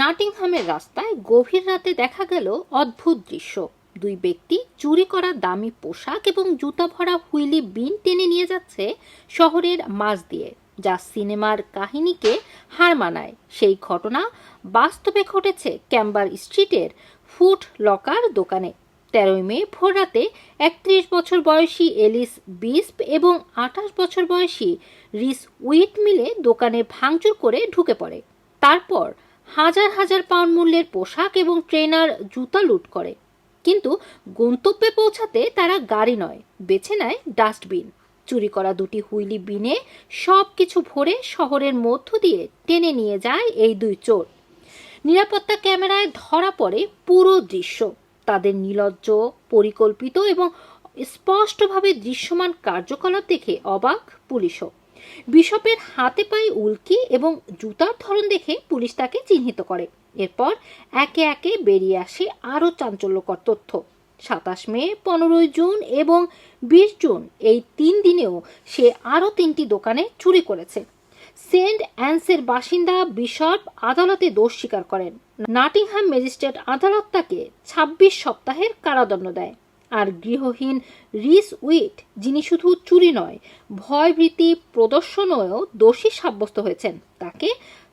নাটিংহামের রাস্তায় গভীর রাতে দেখা গেল অদ্ভুত দৃশ্য। দুই ব্যক্তি চুরি করা দামি পোশাক এবং জুতা ভরা হুইলি বিন টেনে নিয়ে যাচ্ছে শহরের মাঝ দিয়ে, যা সিনেমার কাহিনীকে হার মানায়। সেই ঘটনা বাস্তবে ঘটেছে ক্যাম্বার স্ট্রিটের ফুট লকার দোকানে। তেরোই মে ভোররাতে একত্রিশ বছর বয়সী এলিস বিস্প এবং আঠাশ বছর বয়সী রিস উইট মিলে দোকানে ভাঙচুর করে ঢুকে পড়ে। তারপর হাজার হাজার পাউন্ড মূল্যের পোশাক এবং ট্রেনার জুতা লুট করে। কিন্তু গন্তব্যে পৌঁছাতে তারা গাড়ি নয়, বেছে নেয় ডাস্টবিন। চুরি করা দুটি হুইলি বিনে সব কিছু ভরে শহরের মধ্য দিয়ে টেনে নিয়ে যায় এই দুই চোর। নিরাপত্তা ক্যামেরায় ধরা পড়ে পুরো দৃশ্য। তাদের নির্লজ্জ পরিকল্পিত এবং স্পষ্টভাবে দৃশ্যমান কার্যকলাপ দেখে অবাক পুলিশও। বিশপের হাতে পায়ে উল্কি এবং জুতার ধরন দেখে পুলিশ তাকে চিহ্নিত করে। এরপর একে একে বেরিয়ে আসে আরও চাঞ্চল্যকর তথ্য। সাতাশ মে, পনেরোই জুন এবং বিশ জুন এই তিন দিনেও সে আরও তিনটি দোকানে চুরি করেছে। সেন্ট অ্যান্সের বাসিন্দা বিশপ আদালতে দোষ স্বীকার করেন। নাটিংহাম ম্যাজিস্ট্রেট আদালত তাকে ছাব্বিশ সপ্তাহের কারাদণ্ড দেয়। আর গৃহহীন রিস উইট, যিনি শুধু চুরি নয়, ভয়ভীতি প্রদর্শনেও দোষী সাব্যস্ত হয়েছেন। তাকে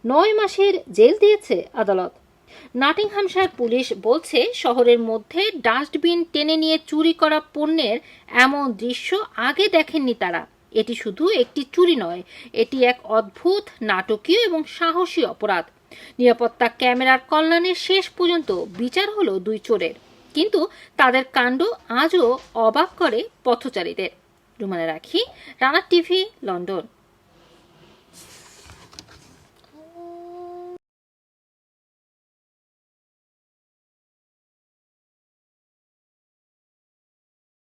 নয় মাসের জেল দিয়েছে আদালত। নাটিংহামশায়ার পুলিশ বলছে, শহরের মধ্যে ডাস্টবিন টেনে নিয়ে চুরি করা পণ্যের এমন দৃশ্য আগে দেখেননি তারা। এটি শুধু একটি চুরি নয়, এটি এক অদ্ভুত, নাটকীয় এবং সাহসী অপরাধ। নিরাপত্তা ক্যামেরার কল্যাণে শেষ পর্যন্ত বিচার হলো দুই চোরের। কিন্তু তাদের কাণ্ড আজও অবাক করে পথচারীদের। রুমানা রাখি রানা টিভি লন্ডন।